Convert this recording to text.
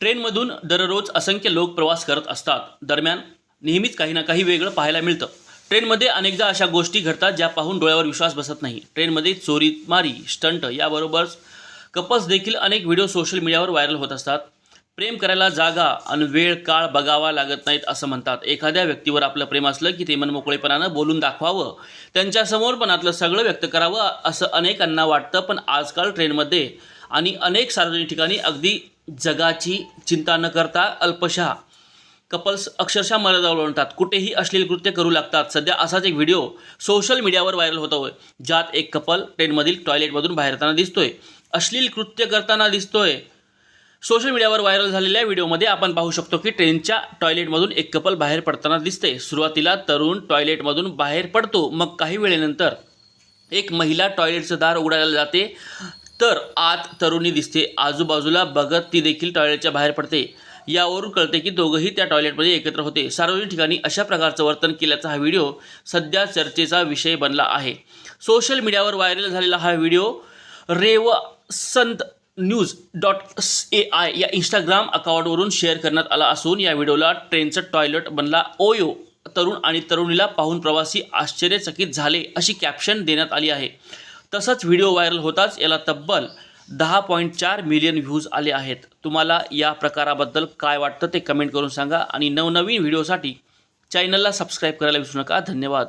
ट्रेनमधून दररोज असंख्य लोक प्रवास करत असतात. दरम्यान नेहमीच काही ना काही वेगळं पाहायला मिळतं. ट्रेनमध्ये अनेकदा अशा गोष्टी घडतात ज्या पाहून डोळ्यावर विश्वास बसत नाही. ट्रेनमध्ये चोरी मारी स्टंट याबरोबरच कपल्स देखील अनेक व्हिडिओ सोशल मीडियावर व्हायरल होत असतात. प्रेम करायला जागा आणि वेळ काळ बघावा लागत नाहीत असं म्हणतात. एखाद्या व्यक्तीवर आपलं प्रेम असलं की ते मनमोकळेपणानं बोलून दाखवावं. त्यांच्यासमोर पण आपलं सगळं व्यक्त करावं असं अनेकांना वाटतं पण आजकाल ट्रेनमध्ये आणि अनेक सार्वजनिक ठिकाणी अगदी जगाची चिंता न करता अल्पशहा कपल्स अक्षरशः मर्यादा ओलांडतात. कुठेही अश्लील कृत्य करू लागतात. सध्या असाच एक व्हिडिओ सोशल मीडियावर व्हायरल होतो आहे ज्यात एक कपल ट्रेनमधील टॉयलेटमधून बाहेर येताना दिसतोय. अश्लील कृत्य करताना दिसतोय. सोशल मीडियावर व्हायरल झालेल्या व्हिडिओमध्ये आपण पाहू शकतो की ट्रेनच्या टॉयलेटमधून एक कपल बाहेर पडताना दिसते सुरुवातीला तरुण टॉयलेटमधून बाहेर पडतो. मग काही वेळेनंतर एक महिला टॉयलेटचं दार उघडायला जाते. तर आत तरुणी दिसते. आजूबाजूला बघत ती देखील टॉयलेटच्या बाहेर पडते. यावरून कळते की दोघंही त्या टॉयलेटमध्ये एकत्र होते. सार्वजनिक ठिकाणी अशा प्रकारचं वर्तन केल्याचा हा व्हिडिओ सध्या चर्चेचा विषय बनला आहे. सोशल मीडियावर व्हायरल झालेला हा व्हिडिओ रेव संत न्यूज डॉट ए आय या इंस्टाग्राम अकाउंटवरून शेअर करण्यात आला असून या व्हिडिओला ट्रेनचं टॉयलेट बनला. ओयो तरुण आणि तरुणीला पाहून प्रवासी आश्चर्यचकित झाले अशी कॅप्शन देण्यात आली आहे. तसंच व्हिडिओ व्हायरल होताच याला तब्बल दहा पॉईंट चार मिलियन व्ह्यूज आले आहेत. तुम्हाला या प्रकाराबद्दल काय वाटतं ते कमेंट करून सांगा आणि नवनवीन व्हिडिओसाठी चॅनलला सबस्क्राईब करायला विसरू नका. धन्यवाद.